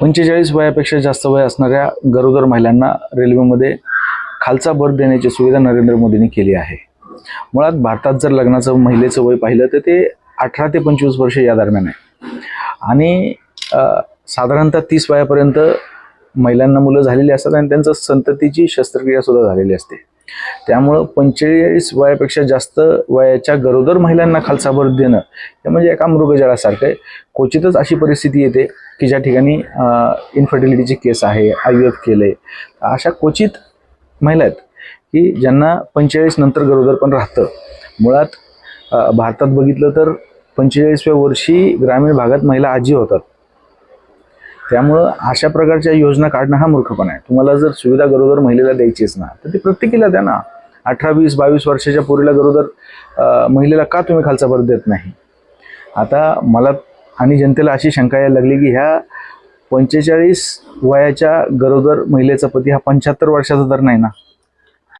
पंचेचाळीस वयापेक्षा जास्त वय असणाऱ्या गरोदर महिलांना रेल्वेमध्ये खालचा बर्थ देण्याची सुविधा नरेंद्र मोदींनी केली आहे. मुळात भारतात जर लग्नाचं महिलेचं वय पाहिलं तर ते अठरा ते पंचवीस वर्ष या दरम्यान आहे. आणि साधारणतः तीस वयापर्यंत महिलांना मुलं झालेली असतात आणि त्यांचं संततीची शस्त्रक्रिया सुद्धा झालेली असते. त्यामुळं पंचेचाळीस वयापेक्षा जास्त वयाच्या गरोदर महिलांना खालचा भर देणं हे म्हणजे एका मृगजळासारखं आहे. क्वचितच अशी परिस्थिती येते की ज्या ठिकाणी इन्फर्टिलिटीची केस आहे आय व्ही एफ केलं आहे अशा क्वचित महिला आहेत की ज्यांना पंचेचाळीस नंतर गरोदर पण राहतं. मुळात भारतात बघितलं तर पंचेचाळीसव्या वर्षी ग्रामीण भागात महिला आजी होतात. त्यामुळं अशा प्रकारच्या योजना काढणं हा मूर्खपणा आहे. तुम्हाला जर सुविधा गरोदर महिलेला द्यायचीच ना तर ती प्रत्येकीला द्या ना. अठरा वीस बावीस वर्षाच्या पोरीला गरोदर महिलेला का तुम्ही खालचा भर देत नाही? आता मला आणि जनतेला अशी शंका यायला लागली की ह्या पंचेचाळीस वयाच्या गरोदर महिलेचा पती हा पंच्याहत्तर वर्षाचा तर नाही ना.